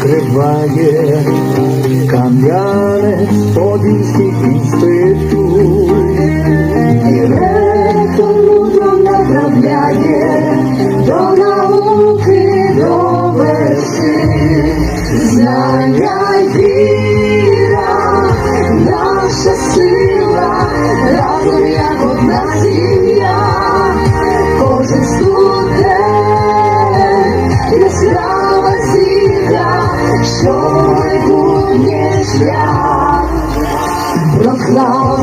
накриває кам'яне подільський інститут. Проклав.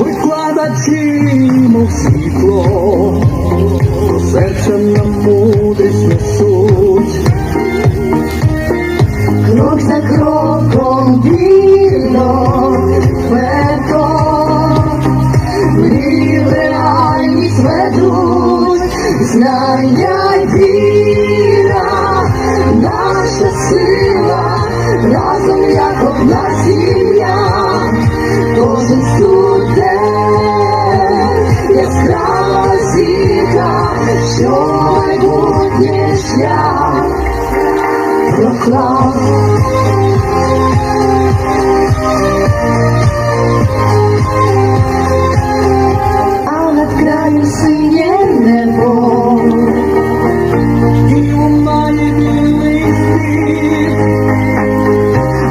Викладачі, мов світло, серце нам мудрість несуть. Крок за кроком вільно, вперто, в знання й над краєм синє небо, І у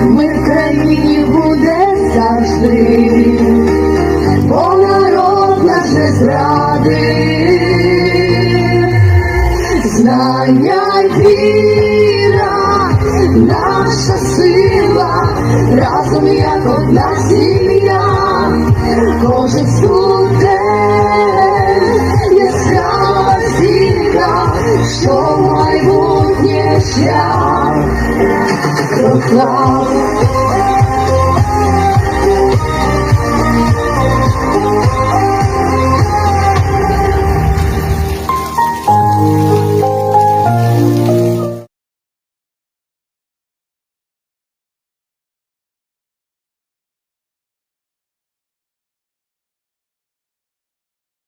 ми в країні буде завжди, бо народ наш не. Знання віра, наша сила, разом як одна сім'я, кожен студент, яскрава зірка, що майбутнє шлях проклав.